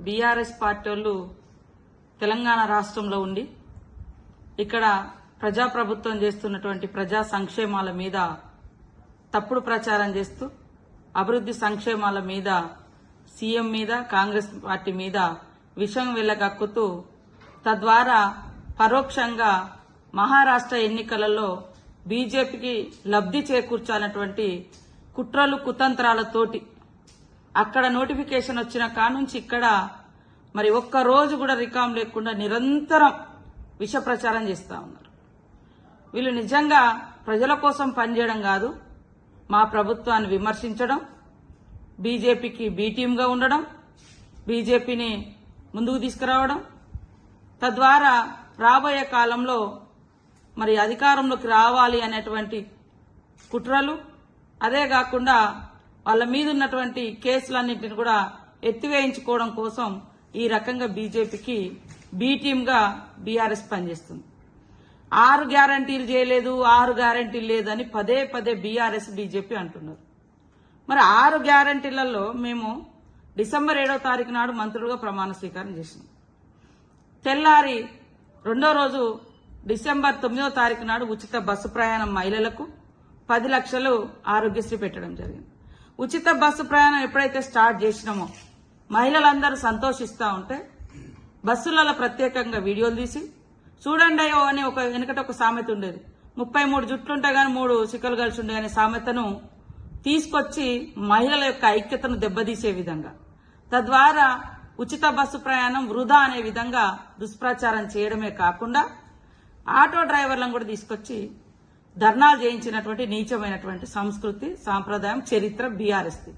BRS party వాళ్ళు తెలంగాణ రాష్ట్రంలో ఉండి ఇక్కడ ప్రజాప్రభుత్వం చేస్తున్నటువంటి ప్రజా సంక్షేమాల మీద తప్పుడు ప్రచారం చేస్తూ అభివృద్ధి సంక్షేమాల మీద సీఎం మీద కాంగ్రెస్ పార్టీ మీద విషం వెళ్ళగక్కుతూ తద్వారా పరోక్షంగా మహారాష్ట్ర ఎన్నికలలో బీజేపీకి లబ్ధి చేకూర్చాలన్నటువంటి కుట్రలు కుతంత్రాలతోటి అక్కడ నోటిఫికేషన్ వచ్చిన కానుంచి ఇక్కడ మరి ఒక్క రోజు కూడా రికామ్ లేకుండా నిరంతరం విష ప్రచారం చేస్తూ ఉన్నారు. వీళ్ళు నిజంగా ప్రజల కోసం పనిచేయడం కాదు మా ప్రభుత్వాన్ని విమర్శించడం బీజేపీకి బీ ఉండడం బీజేపీని ముందుకు తీసుకురావడం తద్వారా రాబోయే కాలంలో మరి అధికారంలోకి రావాలి అనేటువంటి కుట్రలు అదే కాకుండా వాళ్ళ మీద ఉన్నటువంటి కేసులన్నింటిని కూడా ఎత్తివేయించుకోవడం కోసం ఈ రకంగా బీజేపీకి బీ టీమ్గా బీఆర్ఎస్ పనిచేస్తుంది. ఆరు గ్యారంటీలు చేయలేదు ఆరు గ్యారంటీలు లేదని పదే పదే బీఆర్ఎస్ బీజేపీ అంటున్నారు. మరి ఆరు గ్యారంటీలలో మేము డిసెంబర్ ఏడో తారీఖు నాడు మంత్రులుగా ప్రమాణ స్వీకారం చేసినాం. తెల్లారి రెండో రోజు డిసెంబర్ తొమ్మిదో తారీఖు నాడు ఉచిత బస్సు ప్రయాణం మహిళలకు పది లక్షలు ఆరోగ్యశ్రీ పెట్టడం జరిగింది. ఉచిత బస్సు ప్రయాణం ఎప్పుడైతే స్టార్ట్ చేసినామో మహిళలందరూ సంతోషిస్తూ ఉంటే బస్సులలో ప్రత్యేకంగా వీడియోలు తీసి చూడండి అయ్యో అని ఒక వెనకట ఒక సామెత ఉండేది. ముప్పై మూడు జుట్లుంటే గాని మూడు చిక్కలు కలిసి ఉండే అనే సామెతను తీసుకొచ్చి మహిళల యొక్క ఐక్యతను దెబ్బతీసే విధంగా. తద్వారా ఉచిత బస్సు ప్రయాణం వృధా అనే విధంగా దుష్ప్రచారం చేయడమే కాకుండా ఆటో డ్రైవర్లను కూడా తీసుకొచ్చి ధర్నాలు చేయించినటువంటి నీచమైనటువంటి సంస్కృతి సాంప్రదాయం చరిత్ర బీఆర్ఎస్ది.